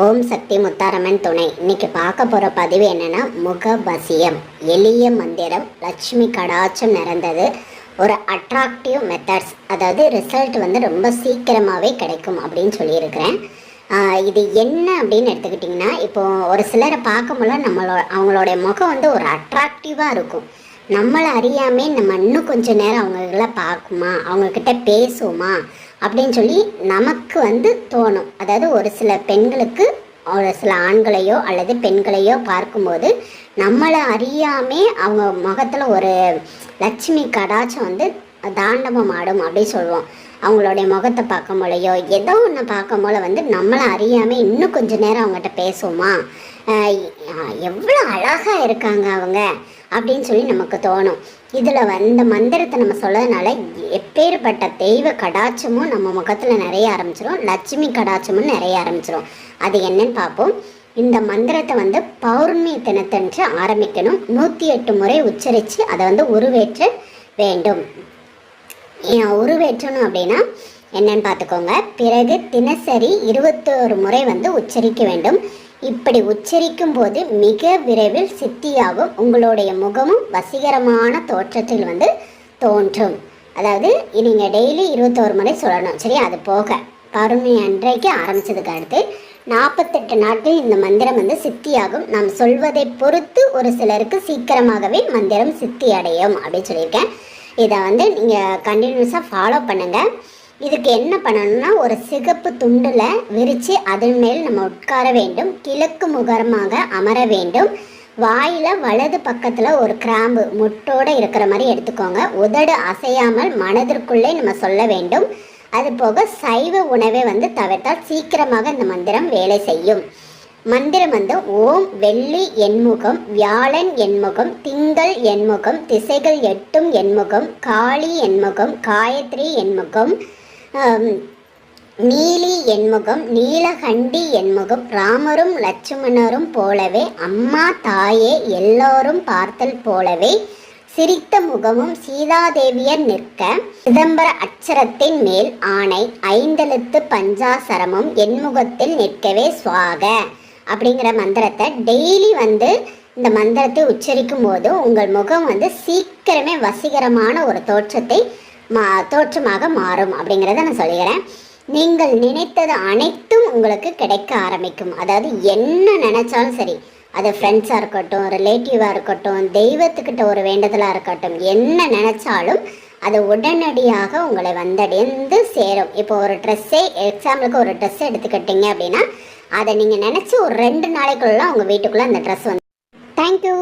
ஓம் சக்தி முத்தாரம்மன் துணை. இன்னைக்கு பார்க்க போகிற பதிவு என்னென்னா முகவசியம். எளிய மந்திரம் லட்சுமி கடாச்சம் நிறைந்தது. ஒரு அட்ராக்டிவ் மெத்தட்ஸ் அதாவது ரிசல்ட் வந்து ரொம்ப சீக்கிரமாகவே கிடைக்கும் அப்படின்னு சொல்லியிருக்கிறேன். இது என்ன அப்படின்னு எடுத்துக்கிட்டிங்கன்னா இப்போது ஒரு சிலரை பார்க்கும்போது நம்மளோட அவங்களுடைய முகம் வந்து ஒரு அட்ராக்டிவாக இருக்கும். நம்மளை அறியாமே நம்ம இன்னும் கொஞ்ச நேரம் அவங்கள பார்க்குமா? அவங்கக்கிட்ட பேசுவோமா? அப்படின்னு சொல்லி நமக்கு வந்து தோணும். அதாவது ஒரு சில பெண்களுக்கு ஒரு சில ஆண்களையோ அல்லது பெண்களையோ பார்க்கும்போது நம்மளை அறியாமே அவங்க முகத்தில் ஒரு லட்சுமி கடாச்சம் வந்து தாண்டவம் ஆடும் அப்படி சொல்லுவோம். அவங்களுடைய முகத்தை பார்க்கும் போலையோ ஏதோ ஒன்று பார்க்கும் போல வந்து நம்மளை அறியாமல் இன்னும் கொஞ்ச நேரம் அவங்ககிட்ட பேசுவோமா? எவ்வளோ அழகாக இருக்காங்க அவங்க அப்படின்னு சொல்லி நமக்கு தோணும். இதில் வந்து மந்திரத்தை நம்ம சொல்லதுனால எப்பேற்பட்ட தெய்வ கடாட்சமும் நம்ம முகத்தில் நிறைய ஆரம்பிச்சிடும் லட்சுமி கடாட்சமும் நிறைய ஆரம்பிச்சிடும் அது என்னன்னு பார்ப்போம். இந்த மந்திரத்தை வந்து பௌர்ணமி தினத்தன்று ஆரம்பிக்கணும். நூற்றி எட்டு முறை உச்சரித்து அதை வந்து உருவேற்ற வேண்டும். ஏன் உருவேற்றணும் அப்படின்னா என்னன்னு பார்த்துக்கோங்க. பிறகு தினசரி இருபத்தோரு முறை வந்து உச்சரிக்க வேண்டும். இப்படி உச்சரிக்கும் போது மிக விரைவில் சித்தியாகும் உங்களுடைய முகமும் வசீகரமான தோற்றத்தில் வந்து தோன்றும். அதாவது நீங்கள் டெய்லி இருபத்தோரு முறை சொல்லணும். சரி அது போக பௌர்ணமி அன்றைக்கு ஆரம்பித்ததுக்கு அடுத்து நாற்பத்தெட்டு நாட்கள் இந்த மந்திரம் வந்து சித்தியாகும். நாம் சொல்வதை பொறுத்து ஒரு சிலருக்கு சீக்கிரமாகவே மந்திரம் சித்தி அடையும் அப்படின்னு சொல்லியிருக்கேன். இதை வந்து நீங்கள் கண்டினியூஸாக ஃபாலோ பண்ணுங்கள் இதுக்கு என்ன பண்ணணும்னா ஒரு சிகப்பு துண்டில் விரித்து அதன் மேல் நம்ம உட்கார வேண்டும். கிழக்கு முகரமாக அமர வேண்டும். வாயில் வலது பக்கத்தில் ஒரு கிராம்பு முட்டோடு இருக்கிற மாதிரி எடுத்துக்கோங்க. உதடு அசையாமல் மனதிற்குள்ளே நம்ம சொல்ல வேண்டும். அது போக சைவ உணவை வந்து தவிர்த்தால் சீக்கிரமாக இந்த மந்திரம் வேலை செய்யும். மந்திரம் வந்து ஓம் வெள்ளி எண்முகம் வியாழன் எண்முகம் திங்கள் எண்முகம் திசைகள் எட்டும் எண்முகம் காளி எண்முகம் காயத்ரி எண்முகம் நீலி என்முகம் நீலகண்டி என்முகம் ராமரும் லட்சுமணரும் போலவே அம்மா தாயே எல்லோரும் பார்த்தல் போலவே சிரித்த முகமும் சீதாதேவியர் நிற்க சிதம்பர அச்சரத்தின் மேல் ஆணை ஐந்தெழுத்து பஞ்சாசரமும் என்முகத்தில் நிற்கவே சுவாக அப்படிங்கிற மந்திரத்தை டெய்லி வந்து இந்த மந்திரத்தை உச்சரிக்கும் போது உங்கள் முகம் வந்து சீக்கிரமே வசீகரமான ஒரு தோற்றத்தை மா தோற்றமாக மாறும் அப்படிங்கிறத நான் சொல்லிக்கிறேன். நீங்கள் நினைத்தது அனைத்தும் உங்களுக்கு கிடைக்க ஆரம்பிக்கும். அதாவது என்ன நினைச்சாலும் சரி அது ஃப்ரெண்ட்ஸாக இருக்கட்டும் ரிலேட்டிவாக இருக்கட்டும் தெய்வத்துக்கிட்ட ஒரு வேண்டுதலாக இருக்கட்டும் என்ன நினைச்சாலும் அது உடனடியாக உங்களை வந்தடைந்து சேரும். இப்போ ஒரு ட்ரெஸ்ஸே எக்ஸாம்பிளுக்கு ஒரு ட்ரெஸ் எடுத்துக்கிட்டீங்க அப்படின்னா அதை நீங்கள் நினச்சி ஒரு ரெண்டு நாளைக்குள்ளே உங்கள் வீட்டுக்குள்ளே அந்த ட்ரெஸ் வந்து தேங்க்யூ